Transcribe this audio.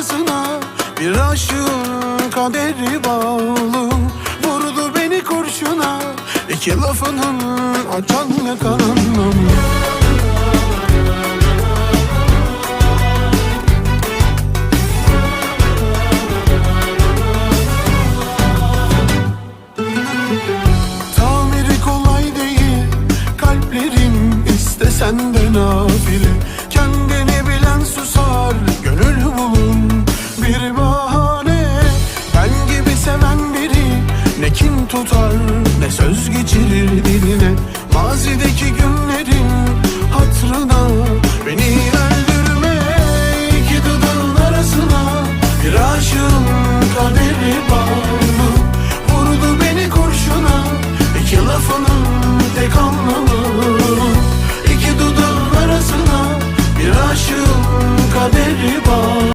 arasına Bir aşığın kaderi bağlı. Vurdu beni kurşuna. İki lafının açanla karanlam Tamiri kolay değil. Kalplerin istesen de nafile tutar ne söz geçirir diline Mazideki günlerin hatrına Beni öldürme iki dudağın arasına Bir aşığın kaderi bağlı. Vurdu beni kurşuna iki lafının tek anlamı. İki dudağın arasına bir aşığın